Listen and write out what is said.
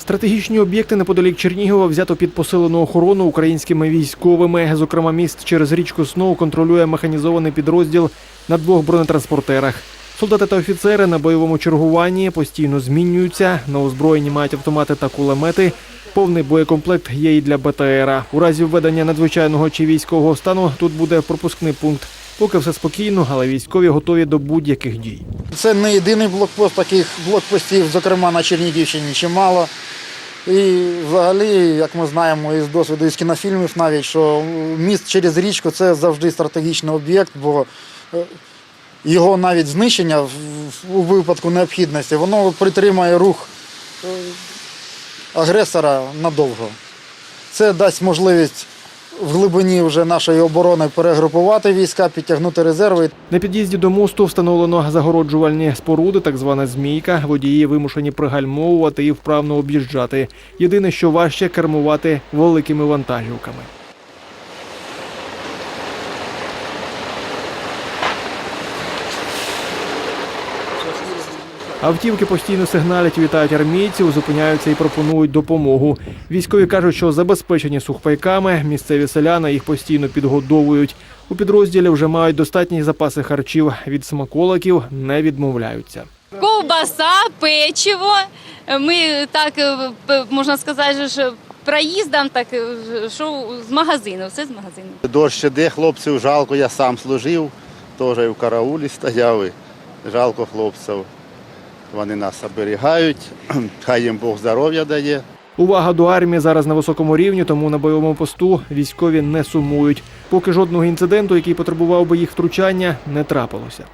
Стратегічні об'єкти неподалік Чернігова взято під посилену охорону українськими військовими. Зокрема, міст через річку Сноу контролює механізований підрозділ на двох бронетранспортерах. Солдати та офіцери на бойовому чергуванні постійно змінюються. На озброєнні мають автомати та кулемети. Повний боєкомплект є і для БТРа. У разі введення надзвичайного чи військового стану тут буде пропускний пункт. Поки все спокійно, але військові готові до будь-яких дій. Це не єдиний блокпост, таких блокпостів, зокрема на Чернігівщині, чимало. І взагалі, як ми знаємо із досвіду із кінофільмів навіть, що міст через річку це завжди стратегічний об'єкт, бо е, його навіть знищення у випадку необхідності, воно притримає рух е, агресора надовго. Це дасть можливість в глибині вже нашої оборони перегрупувати війська, підтягнути резерви На під'їзді до мосту встановлено загороджувальні споруди, так звана змійка. Водії вимушені пригальмовувати і вправно об'їжджати. Єдине, що важче кермувати великими вантажівками. Автівки постійно сигналять, вітають армійців, зупиняються і пропонують допомогу. Військові кажуть, що забезпечені сухпайками, місцеві селяни їх постійно підгодовують. У підрозділі вже мають достатні запаси харчів. Від смаколиків не відмовляються. Ковбаса, печиво. Ми так е, можна сказати, що проїздом, так е, що з магазину, все з магазину. Дощ іде, хлопців жалко, я сам служив, теж і в караулі стояв. і Жалко хлопців. Вони нас оберігають, хай їм Бог здоров'я дає. Увага до армії зараз на високому рівні, тому на бойовому посту військові не сумують. Поки жодного інциденту, який потребував би їх втручання, не трапилося.